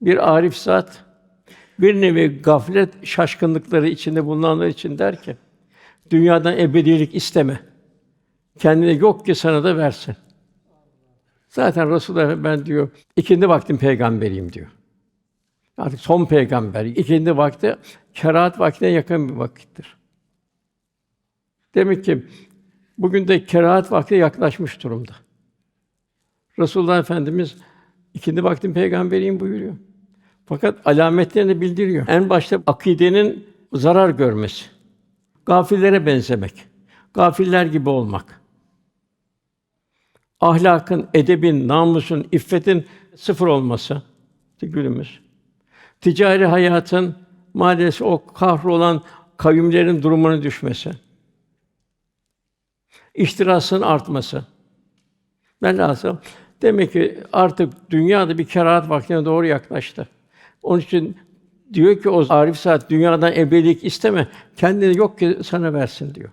Bir arif zat bir nevi gaflet şaşkınlıkları içinde bulunanlar için der ki dünyadan ebedilik isteme. Kendine yok ki sana da versin. Zaten Resulullah ben diyor ikindi vaktin peygamberiyim diyor. Artık son peygamber. İkindi vakti kerahat vaktine yakın bir vakittir. Demek ki bugün de kerahat vakti yaklaşmış durumda. Resulullah Efendimiz ikindi vaktin peygamberiyim buyuruyor. Fakat alametlerini bildiriyor. En başta akidenin zarar görmesi, gafillere benzemek, gafiller gibi olmak, ahlakın, edebin, namusun, iffetin sıfır olması, günümüz. Ticari hayatın maalesef o kahrolan kavimlerin durumuna düşmesi, ihtirasın artması. Velhasıl demek ki artık dünyada bir kerahat vaktine doğru yaklaştı. Onun için diyor ki o Arif Saat dünyadan ebedilik isteme, kendini yok ki sana versin diyor.